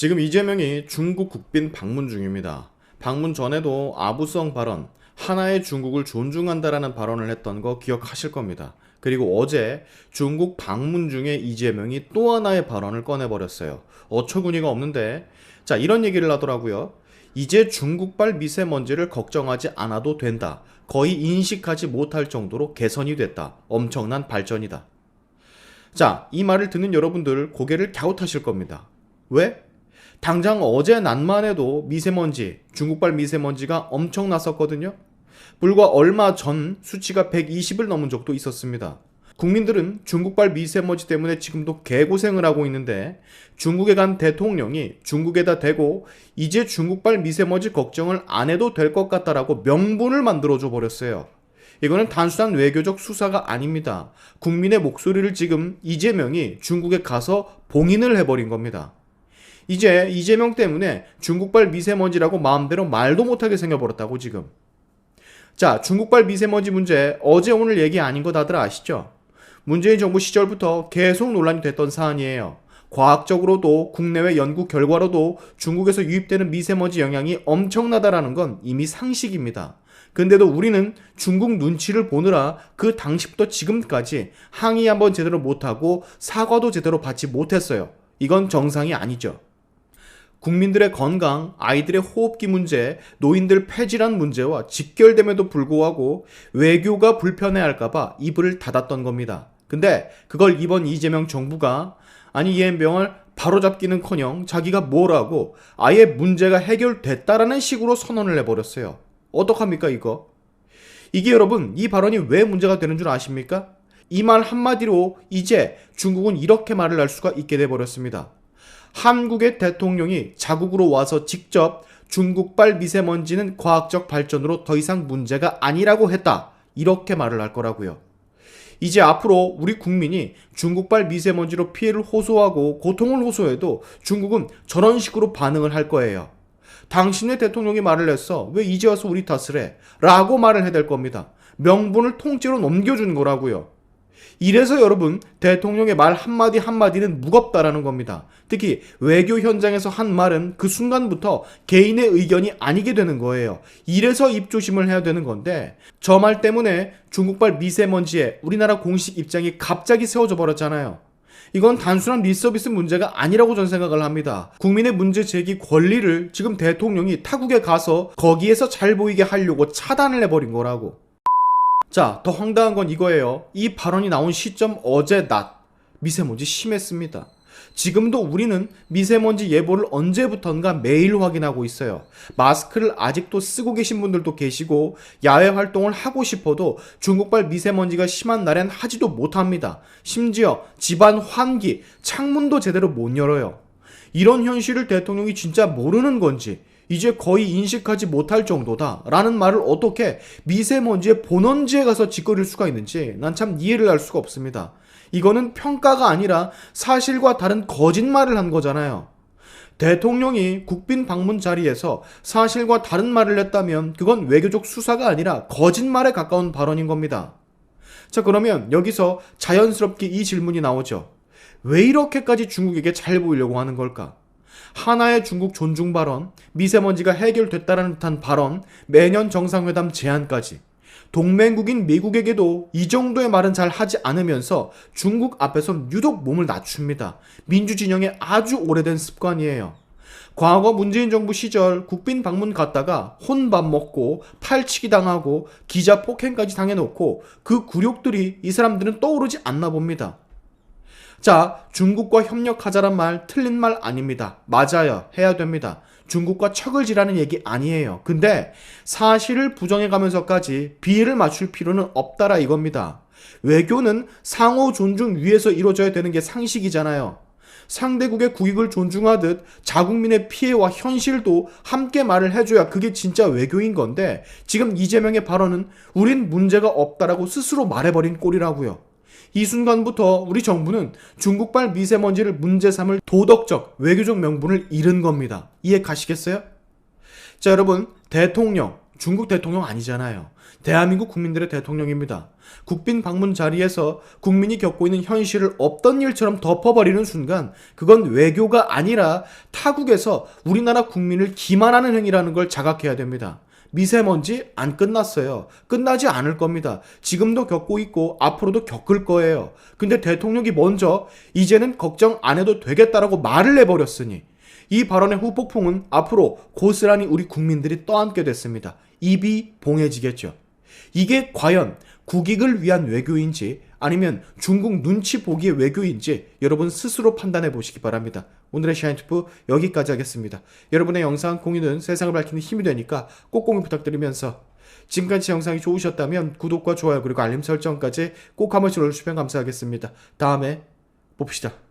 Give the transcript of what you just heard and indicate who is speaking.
Speaker 1: 지금 이재명이 중국 국빈 방문 중입니다. 방문 전에도 아부성 발언, 하나의 중국을 존중한다라는 발언을 했던 거 기억하실 겁니다. 그리고 어제 중국 방문 중에 이재명이 또 하나의 발언을 꺼내버렸어요. 어처구니가 없는데, 자, 이런 얘기를 하더라고요. 이제 중국발 미세먼지를 걱정하지 않아도 된다. 거의 인식하지 못할 정도로 개선이 됐다. 엄청난 발전이다. 자, 이 말을 듣는 여러분들 고개를 갸웃하실 겁니다. 왜? 당장 어제 낮만 해도 미세먼지, 중국발 미세먼지가 엄청 났었거든요. 불과 얼마 전 수치가 120을 넘은 적도 있었습니다. 국민들은 중국발 미세먼지 때문에 지금도 개고생을 하고 있는데 중국에 간 대통령이 중국에다 대고 이제 중국발 미세먼지 걱정을 안 해도 될 것 같다라고 명분을 만들어줘 버렸어요. 이거는 단순한 외교적 수사가 아닙니다. 국민의 목소리를 지금 이재명이 중국에 가서 봉인을 해버린 겁니다. 이제 이재명 때문에 중국발 미세먼지라고 마음대로 말도 못하게 생겨버렸다고 지금. 자, 중국발 미세먼지 문제 어제 오늘 얘기 아닌 거 다들 아시죠? 문재인 정부 시절부터 계속 논란이 됐던 사안이에요. 과학적으로도 국내외 연구 결과로도 중국에서 유입되는 미세먼지 영향이 엄청나다라는 건 이미 상식입니다. 근데도 우리는 중국 눈치를 보느라 그 당시부터 지금까지 항의 한번 제대로 못하고 사과도 제대로 받지 못했어요. 이건 정상이 아니죠. 국민들의 건강, 아이들의 호흡기 문제, 노인들 폐질환 문제와 직결됨에도 불구하고 외교가 불편해할까봐 이불을 닫았던 겁니다. 근데 그걸 이번 이재명 정부가 아니 이엠병을 바로잡기는커녕 자기가 뭐라고 아예 문제가 해결됐다라는 식으로 선언을 해버렸어요. 어떡합니까 이거? 이게 여러분 이 발언이 왜 문제가 되는 줄 아십니까? 이 말 한마디로 이제 중국은 이렇게 말을 할 수가 있게 돼 버렸습니다. 한국의 대통령이 자국으로 와서 직접 중국발 미세먼지는 과학적 발전으로 더 이상 문제가 아니라고 했다. 이렇게 말을 할 거라고요. 이제 앞으로 우리 국민이 중국발 미세먼지로 피해를 호소하고 고통을 호소해도 중국은 저런 식으로 반응을 할 거예요. 당신의 대통령이 말을 했어. 왜 이제 와서 우리 탓을 해? 라고 말을 될 겁니다. 명분을 통째로 넘겨준 거라고요. 이래서 여러분 대통령의 말 한마디 한마디는 무겁다라는 겁니다. 특히 외교 현장에서 한 말은 그 순간부터 개인의 의견이 아니게 되는 거예요. 이래서 입조심을 해야 되는 건데 저 말 때문에 중국발 미세먼지에 우리나라 공식 입장이 갑자기 세워져 버렸잖아요. 이건 단순한 리서비스 문제가 아니라고 전 생각을 합니다. 국민의 문제 제기 권리를 지금 대통령이 타국에 가서 거기에서 잘 보이게 하려고 차단을 해버린 거라고. 자, 더 황당한 건 이거예요. 이 발언이 나온 시점 어제 낮. 미세먼지 심했습니다. 지금도 우리는 미세먼지 예보를 언제부턴가 매일 확인하고 있어요. 마스크를 아직도 쓰고 계신 분들도 계시고 야외 활동을 하고 싶어도 중국발 미세먼지가 심한 날엔 하지도 못합니다. 심지어 집안 환기, 창문도 제대로 못 열어요. 이런 현실을 대통령이 진짜 모르는 건지 이제 거의 인식하지 못할 정도다 라는 말을 어떻게 미세먼지의 본원지에 가서 짓거릴 수가 있는지 난 참 이해를 할 수가 없습니다. 이거는 평가가 아니라 사실과 다른 거짓말을 한 거잖아요. 대통령이 국빈 방문 자리에서 사실과 다른 말을 했다면 그건 외교적 수사가 아니라 거짓말에 가까운 발언인 겁니다. 자, 그러면 여기서 자연스럽게 이 질문이 나오죠. 왜 이렇게까지 중국에게 잘 보이려고 하는 걸까? 하나의 중국 존중 발언, 미세먼지가 해결됐다라는 듯한 발언, 매년 정상회담 제안까지. 동맹국인 미국에게도 이 정도의 말은 잘 하지 않으면서 중국 앞에서 유독 몸을 낮춥니다. 민주진영의 아주 오래된 습관이에요. 과거 문재인 정부 시절 국빈 방문 갔다가 혼밥 먹고 팔치기 당하고 기자 폭행까지 당해놓고 그 굴욕들이 이 사람들은 떠오르지 않나 봅니다. 자, 중국과 협력하자란 말 틀린 말 아닙니다. 맞아요. 해야 됩니다. 중국과 척을 지라는 얘기 아니에요. 근데 사실을 부정해 가면서까지 비를 맞출 필요는 없다라 이겁니다. 외교는 상호 존중 위에서 이루어져야 되는 게 상식이잖아요. 상대국의 국익을 존중하듯 자국민의 피해와 현실도 함께 말을 해줘야 그게 진짜 외교인 건데 지금 이재명의 발언은 우린 문제가 없다라고 스스로 말해버린 꼴이라고요. 이 순간부터 우리 정부는 중국발 미세먼지를 문제 삼을 도덕적, 외교적 명분을 잃은 겁니다. 이해 가시겠어요? 자, 여러분, 대통령, 중국 대통령 아니잖아요. 대한민국 국민들의 대통령입니다. 국빈 방문 자리에서 국민이 겪고 있는 현실을 없던 일처럼 덮어버리는 순간 그건 외교가 아니라 타국에서 우리나라 국민을 기만하는 행위라는 걸 자각해야 됩니다. 미세먼지 안 끝났어요. 끝나지 않을 겁니다. 지금도 겪고 있고 앞으로도 겪을 거예요. 근데 대통령이 먼저 이제는 걱정 안 해도 되겠다라고 말을 해버렸으니 이 발언의 후폭풍은 앞으로 고스란히 우리 국민들이 떠안게 됐습니다. 입이 봉해지겠죠. 이게 과연 국익을 위한 외교인지 아니면 중국 눈치 보기의 외교인지 여러분 스스로 판단해 보시기 바랍니다. 오늘의 샤인투프 여기까지 하겠습니다. 여러분의 영상 공유는 세상을 밝히는 힘이 되니까 꼭 공유 부탁드리면서 지금까지 영상이 좋으셨다면 구독과 좋아요 그리고 알림 설정까지 꼭 한 번씩 눌러주시면 감사하겠습니다. 다음에 봅시다.